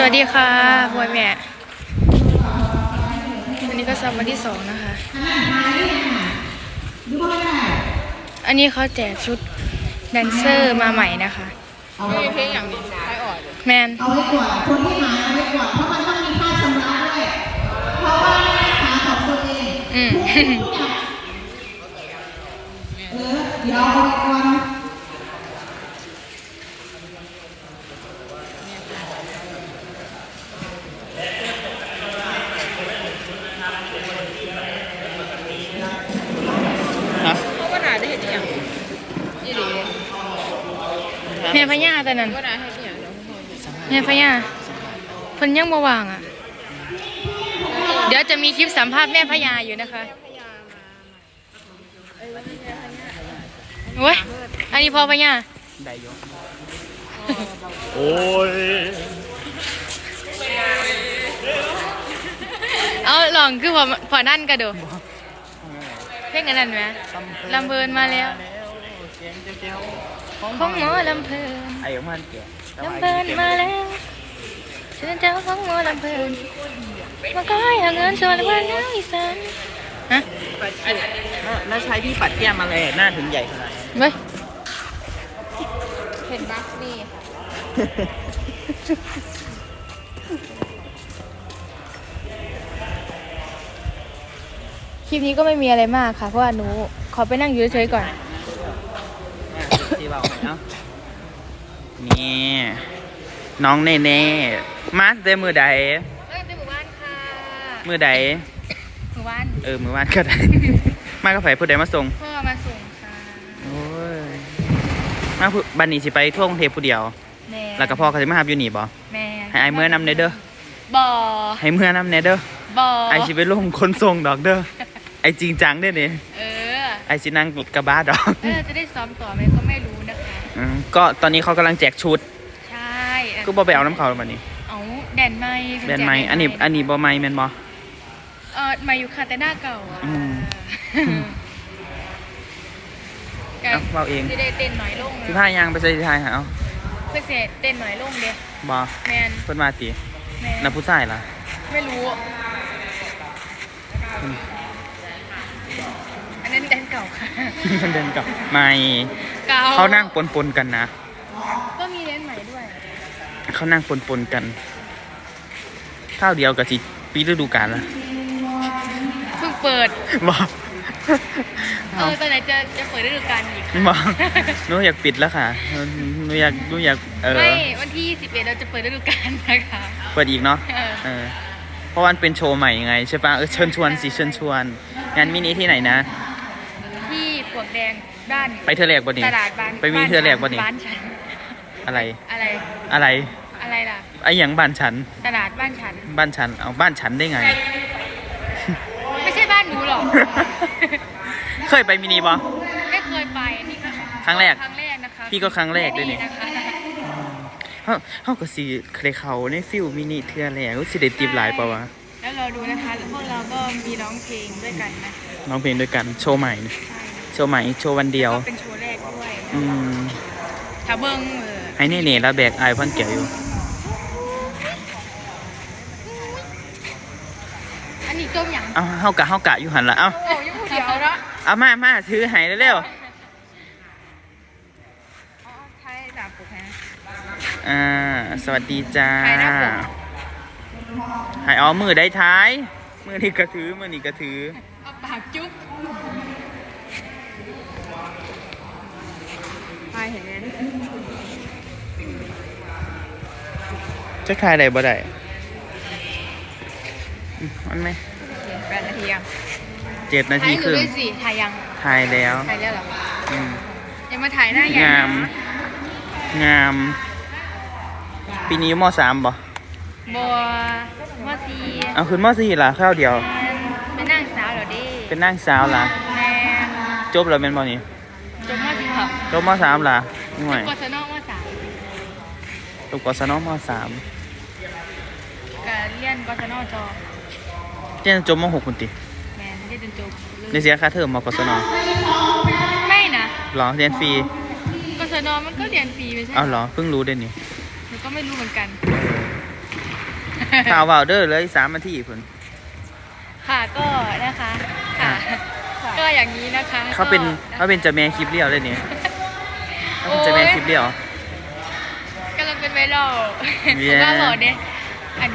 สวัสดีค่ะพวยแม่อันนี้ก็ซับวันที่สองนะคะ อันนี้เขาแจกชุดแดนเซอร์มาใหม่นะคะมีเพลงอย่างนี้ใช้อ่อนแมนเอาไว้ก่อนคนที่หายเอาไว้ก่อนเพราะมันต้องมีค่าชำระด้วยเพราะว่าหาของตัวเองอืม เออเดี๋ยวเอาไว้ก่อน เขาก็น่าได้เห็นอย่างยี่หลี แม่ พญาแต่นั้นก็น่าให้อย่างเดี๋ยวคุณพ่อแม่พญาเพิ่นยังบ่วางอะ เดี๋ยวจะมีคลิปสัมภาษณ์แม่พญาอยู่นะคะโอ้ยอันนี้พอพญาได้ยกโอ้ยเอาลองคือพอพอนั่นกระโดดเพลงอันนั้นไหมลำเพลินมาแล้วเสียงเจ้า ของหมอลำเพลินไอ้ของมันแก่ลำเพลินมาแล้วเชิญเจ้าของหมอลำเพลินมาก้อยเอาเงินส่วนวันน้ำอีสานฮะแล้วใช้ที่ปัดแก้มอะไรหน้าถึงใหญ่ขนาดนี้เว้ยเห็นบัคนี่ค่ะคลิปนี้ก็ไม่มีอะไรมากค่ะ เพราะว่าหนูขอไปนั่งอยู่เฉยๆก่อน ที่เบาหน่อยเนาะ นี่ น้องเน่เน่มาเดมือใดเอ้ยเป็นหมู่บ้านค่ะมือใดหมู่บ้านเออมือวานก็ได้ มากับไผผู้ใดมาส่งพ่อมาส่งค่ะโอ้ยมาผู้บันนี้สิไปทั่วกรุงเทพผู้เดียว แม่แล้วก็พ่อเขาจะมาหาอยู่นี่บ่ แม่ให้ไอ้เมื่อนำเนเด้อ บ่อให้เมื่อนำเนเด้อบ่อไอสิไปลงคนส่งดอกเด้อไอจริงจังเด้อนี่เออ ไอสินั่งกระบะดอก เออจะได้ซ้อมต่อไหมก็ไม่รู้นะคะ อืมก็ตอนนี้เขากำลังแจกชุด ใช่ก็บ่ไปเอาน้ำเขาแล้วบัดนี้เอาแดนไม้แบนไม้อันนี้อันนี้บ่ไม้แม่นบ่ เออมาอยู่ค่ะแต่หน้าเก่าอะอืม กัเอาเว้าเองที่ได้เต้นหน่อยลงพี่พายางไปใส่ทายหาเอาเพื่อเสร็จเต้นหน่อยลงเด้บ่แมนเพิ่นมาติแมนนับผู้ชายล่ะไม่รู้ อันนั้นแดนเก่าค่ะ มันเดินกับไม่เก่าเขานั่งปนๆกันนะก็มีแดนใหม่ด้วย เขานั่งปนๆกันเท่าเดียวกับสิปีฤดูกาลละเพิ่งเปิดบ่เออตอนไหนจะจะเปิดฤดูกาลอีกบ่หนูอยากปิดแล้วค่ะหนูอยากหนูอยากเออไม่วันที่21เราจะเปิดฤดูกาลนะคะเปิดอีกเนาะเออเออเพราะว่ามันเป็นโชว์ใหม่ไงใช่ปะเออเชิญชวนสิเชิญชวนงานมินิที่ไหนนะที่ปลวก แดงด้านไปเธอแรกบ่นี่ตลาดบ้านไปมีเธอแรกบ่นี่บ้านฉันอะไรอะไรอะไรอะไรล่ะไอ้หยังบ้านฉัน ตลาดบ้านฉัน บ้านฉันเอาบ้านฉันได้ไง ไม่ใช่บ้านหนูหรอกเคยไปมินิบ่ไม่เคยไปนี่ก็ครั้งแรกครั้งแรกนะคะพี่ก็ครั้งแรกด้วยนี่นะคะเฮาเฮาก็สิเคยเขาในฟิลมินิเทื่อแรกสิได้ติบหลายปะวะแล้วเราดูนะคะพวกเราก็มีร้องเพลงด้วยกันนะร้องเพลงด้วยกันโชว์ใหม่นะใช่โชว์ใหม่โชว์วันเดียวก็เป็นโชว์แรกด้วยอืมถ้าเบิ้งเออให้เน่ๆแล้วแบกอายพ่อนแก้วอยู่ อันนี้ต้มยำเอาเฮากะเฮากะอยู่หันละเอ้าโอ้ยผู้เดียวแล้วเอามามาถือให้เร็วอ๋อไทยดาบปุกฮะ ๆอ่าสวัสดีจ้าถ่ายหน้าปกให้เอามือได้ท้าย มือนี่กระถือมือนี่กระถือเอาปากจุ๊บ ไปเห็นไหมจะคลายได้บ่ได้อืมมันไหมแปดนาทียังเจ็ดนาถ่ายทีให้หคนูรึ่งด้วยสิถ่ายยังถ่ายแล้วถ่ายแล้วเหรออืมย่ามาถ่ายหน้าอย่างงามงาม ปีนี้มสามบ่บัวว่าซีเอาขึ้นมสี่ล่ะข้าวเดียว เป็นนางสาวเหรอดิเป็นนางสาวล่ะแม่จบแล้วเป็นบ่นี่ จบว่าสิเหรอ จบมสามล่ะห่วยกศนว่าสามจบกศนมสามกับเรียนกศนจอเจ้าจบมหกคุณติแมนเรียนจนจบในเสียค่าเทอมมกศนไม่นะหรอเรียนฟรีกศนมันก็เรียนฟรีไม่ใช่เอาเหรอเพิ่งรู้เด้นี่หนูก็ไม่รู้เหมือนกัน ข่าวเบาเด้อเลยสามนาทีพุ่นค่ะก็นะคะค่ะก็อย่างนี้นะคะเขาเป็นก็เขาเป็นเจะแม่คลิปเลี้ยวเลยเนี่ ยเขาเป็นเจะแม่คลิปเลี้ยวกำลังเป็นไวรัลเย้ว่าบอกเนี่ยอัน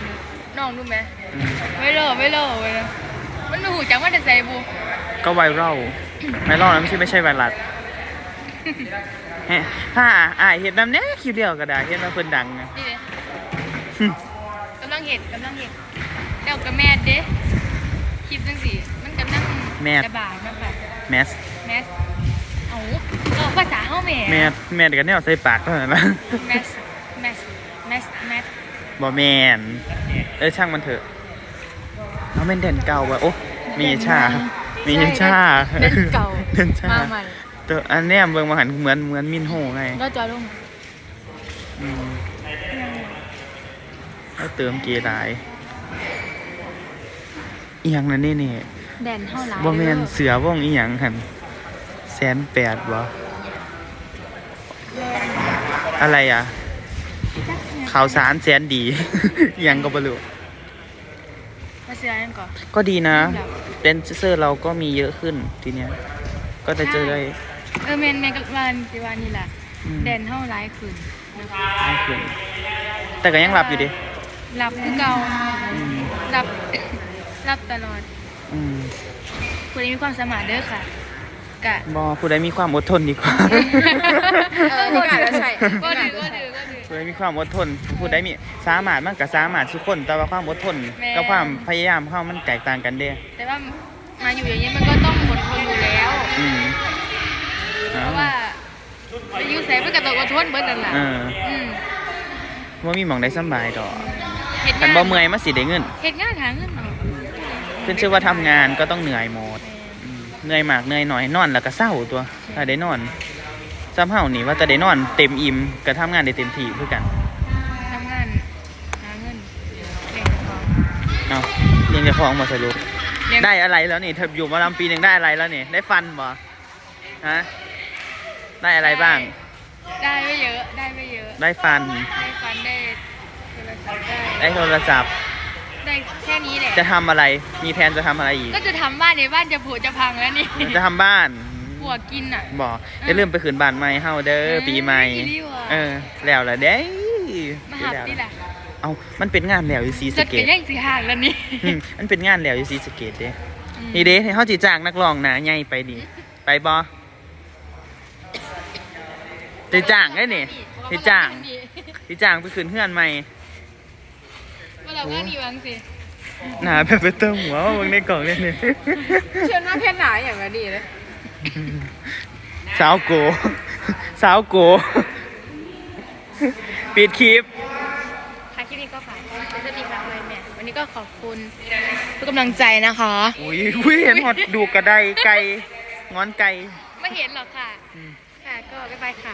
น้องรู้ไหมอืมไวรัลไวรัลเว้ยมันดูหูจังว่าแต่ใส่บูก็ไวรัลไวรัลนะไม่ใช่ไม่ใช่ไวรัสแฮะถ้าอ่ายเห็นน้ำเนี้ยคลิปเลี้ยวก็ได้เห็นว่าเพิ่นดังนะนี่เลยกำลังเห็นกำลังเห็นเดี๋ยวกับแมทเด้คลิปจังสิมันกำลังจะบาดมากค่ะแมสแมส เอาเอาภาษาเฮาแหม่แมสแมสกันเนี่ยใส่ปากเท่านั้นนะแมสแมสแมสแมสบอแมนเออช่างมันเถอะเอาเป็นเด่นเก่าว่ะโอ้มีชา มีชาเด่นเก่าเด่นชามาใหม่ตัวอันเนี้ยเบิ่งมาหันเหมือนเหมือนมินโฮไงก็จอลงอืมแล้วเติมเกย์ไดอีหยังนั่นนี่นี่แดนเท่าไหร่บ่แมนเสือว่องอีหยังหัน แสนแปดบ่อะไรอะ ข่าวสารแสนดีอีหยังก็บ่รู้มาเสียยังก่อนก็ดีนะเดนเซอร์เราก็มีเยอะขึ้นทีเนี้ย ก็จะเจอได้ เออแมนแมนกับวานสิวานี่แหละอืมแดนเท่าไรคืนไม่ขึ้น แต่ก็ยังหลับอยู่ดิรับคือเก่าอืมรับรับตลอด อืมคุณมีความสามารถเด้อค่ะ กะบอผู้ใดมีความอดทนดีกว่า เออนี่ก็อาจจะใช่ก็ถือก็ถือก็ถือ ผู้ใดมีความอดทน ผู้ใดมีสามารถมันก็สามารถทุกคน แต่ว่าความอดทนแม่ กับความพยายามเขามันแตกต่างกันเด้แต่ว่ามาอยู่อย่างนี้มันก็ต้องอดทนอยู่แล้ว อืมเพเอ้าราะว่าไปอยุ่ใส่มันก็ต้องอดทนเบิดนั่นแหละเอออืมว่ามีหมองได้สำบายดอกเฮ็ดคันงานบ่เมื่อยมาสิได้เงินเฮ็ดงานหาเงินเอา ขึ้นชื่อว่าทำงานก็ต้องเหนื่อยหมดอืม เหนื่อยมากเหนื่อยหน่อยนอนแล้วก็เศร้าตัวถ้าได้นอนซ้ำเฮานี่ว่าจะได้นอนเต็มอิ่มก็ทำงานได้เต็มที่คือกันทำงานหาเงินเลี้ยงเจ้าของเอาเรียนจะฟ้องมาสรุปเลี้ยงได้อะไรแล้วนี่เธออยู่มาลำปีหนึ่งได้อะไรแล้วนี่ได้ฟันบ่ฮะได้อะไรบ้าง ได้ไม่เยอะได้ไม่เยอะได้ฟันได้ฟันได้โทรศัพท์ได้ได้โทรศัพท์ ได้แค่นี้แหละ จะทำอะไร มีแผนจะทำอะไรอีก ก็จะทำบ้านในบ้านจะผุจะพังแล้วนี่จะทำบ้านผัวกินอะบ่อย่าลืมไปขืนบ้านใหม่เฮาเด้อเอ้ยปีใหม่ อีหลีว่ะ เออ แล้วละเด้มาหาพี่ล่ะเอามันเป็นงานแล้วอยู่ซีสะจะเกเป็นตยังสีห่างแล้วนี่อืมมันเป็นงานแล้วอยู่ซีสะเกตเด้อืมนี่เด้เฮาสิจ้างนักร้องหนะใหญ่ไปดิไปบ่สิจ้างได้นี่สิจ้างสิจ้างไปขืนเฮือนใหม่ เวลาว่านี่วังสิหนาแบบเป็นเติมหัวว่ามึงในกล่องเนี่ยเนี่ยเชื่อหน้าเพศหนาอย่างก็ดีเลยสาวโก สาวโก ปิดคลิป ค่ะคลิปนี้ก็ฝากไว้จะมีครั้งเลยแม่วันนี้ก็ขอบคุณทุกกำลังใจนะคะ อุ้ยอุ้ยเห็นหอดดูกระไดไก่งอนไก่ไม่เห็นหรอกค่ะอืมค่ะก็บ๊ายบายค่ะ